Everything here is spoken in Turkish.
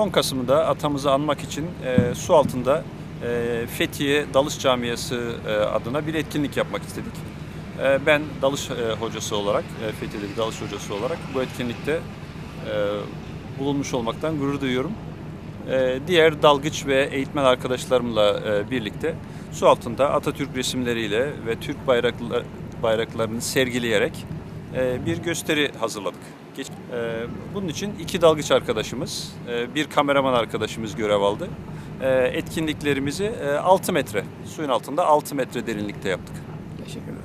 10 Kasım'da atamızı anmak için e, su altında e, Fethiye Dalış Camiası e, adına bir etkinlik yapmak istedik. E, ben dalış e, hocası olarak, e, Fethiye'de dalış hocası olarak bu etkinlikte e, bulunmuş olmaktan gurur duyuyorum. E, diğer dalgıç ve eğitmen arkadaşlarımla e, birlikte su altında Atatürk resimleriyle ve Türk bayrakla, bayraklarını sergileyerek e, bir gösteri hazırladık. Geç, e, bunun için iki dalgıç arkadaşımız, e, bir kameraman arkadaşımız görev aldı. E, etkinliklerimizi e, 6 metre, suyun altında 6 metre derinlikte yaptık. Teşekkür ederim.